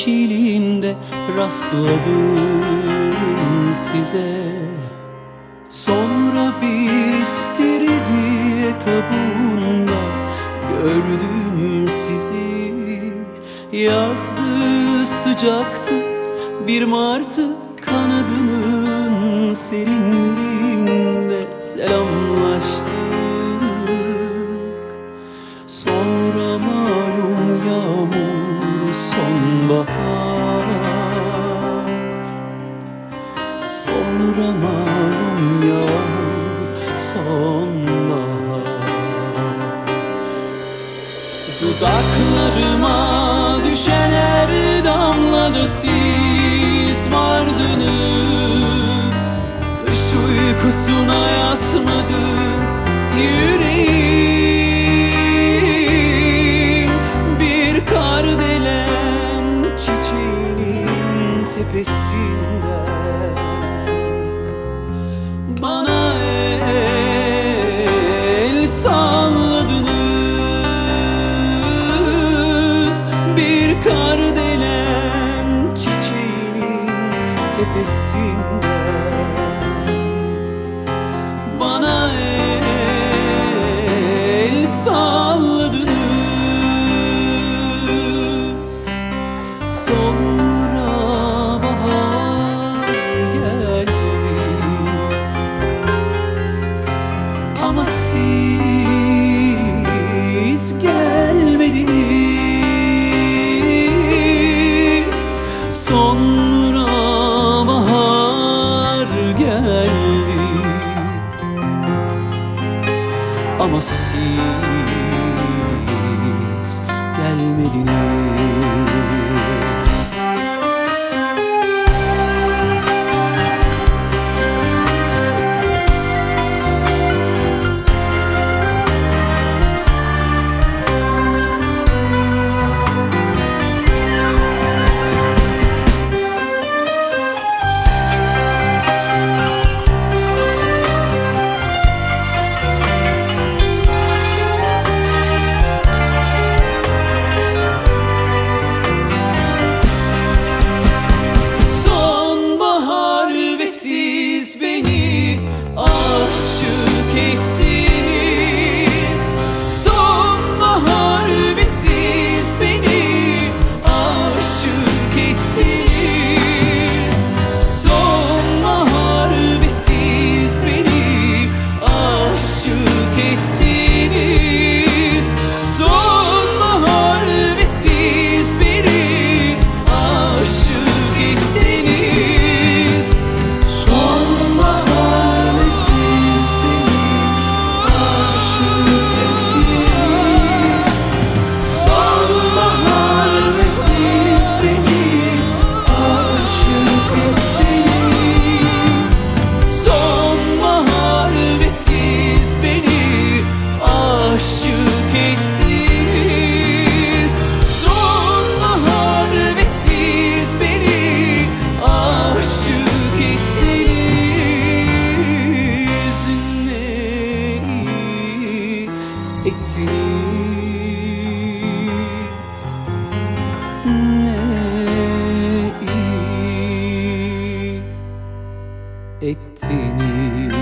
Yeşilinde rastladım size. Sonra bir istiridye kabuğunda gördüm sizi. Yazdı sıcaktı bir martı kanadının serinliğinde selamlaştık. Sonra sonbahar Sonra malum sonbahar. Dudaklarıma düşen her damlada siz vardınız. Kış uykusuna yatmadı tepesinden. Bana el salladınız. Bir kardelen çiçeğinin tepesinden. Bana el salladınız. Sonra Sonra bahar geldi. Ama siz gelmediniz ettiniz